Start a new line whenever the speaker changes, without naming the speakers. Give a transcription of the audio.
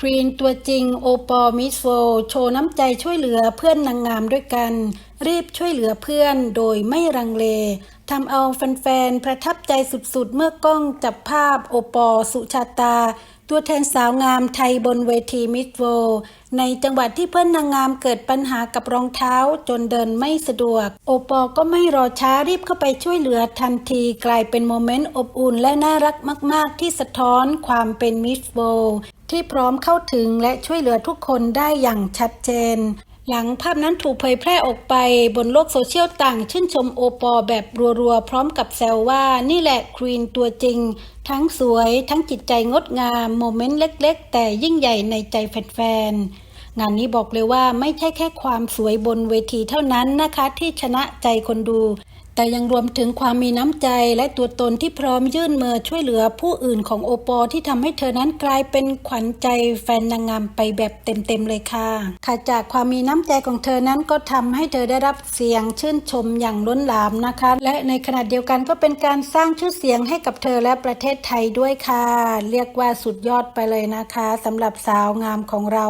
ครีนตัวจริงโอปอลมิสโฟโชว์น้ำใจช่วยเหลือเพื่อนนางงามด้วยกัน รีบช่วยเหลือเพื่อนโดยไม่รังเลทำเอาแฟนๆ ประทับใจสุดๆ เมื่อกล้องจับภาพโอปอลสุชาตา ตัวแทนสาวงามไทยบนเวทีมิสโฟในจังหวัดที่เพื่อนนางงามเกิดปัญหากับรองเท้าจนเดินไม่สะดวก โอปอลก็ไม่รอช้ารีบเข้าไปช่วยเหลือทันทีกลายเป็นโมเมนต์อบอุ่นและน่ารักมาก ๆ ที่สะท้อนความเป็นมิสโฟ ที่พร้อมเข้าถึงและช่วยเหลือทุกคนได้อย่างชัดเจน หลังภาพนั้นถูกเผยแพร่ออกไปบนโลกโซเชียลต่างชื่นชมโอปอแบบรัวๆ พร้อมกับแซวว่านี่แหละควีนตัวจริง ทั้งสวย ทั้งจิตใจงดงาม โมเมนต์เล็กๆ แต่ยิ่งใหญ่ในใจแฟนๆ งานนี้บอกเลยว่าไม่ใช่แค่ความสวยบนเวทีเท่านั้นนะคะ ที่ชนะใจคนดู แต่ยังรวมถึงความมีน้ำใจและตัวตนที่พร้อมยื่นมือช่วยเหลือผู้อื่นของโอปอที่ทำให้เธอนั้นกลายเป็นขวัญใจแฟนนางงามไปแบบเต็มๆเลยค่ะค่ะจากความมีน้ำใจของเธอนั้นก็ทำให้เธอได้รับเสียงชื่นชมอย่างล้นหลามนะคะ และในขณะเดียวกันก็เป็นการสร้างชื่อเสียงให้กับเธอและประเทศไทยด้วยค่ะ เรียกว่าสุดยอดไปเลยนะคะสำหรับสาวงามของเรา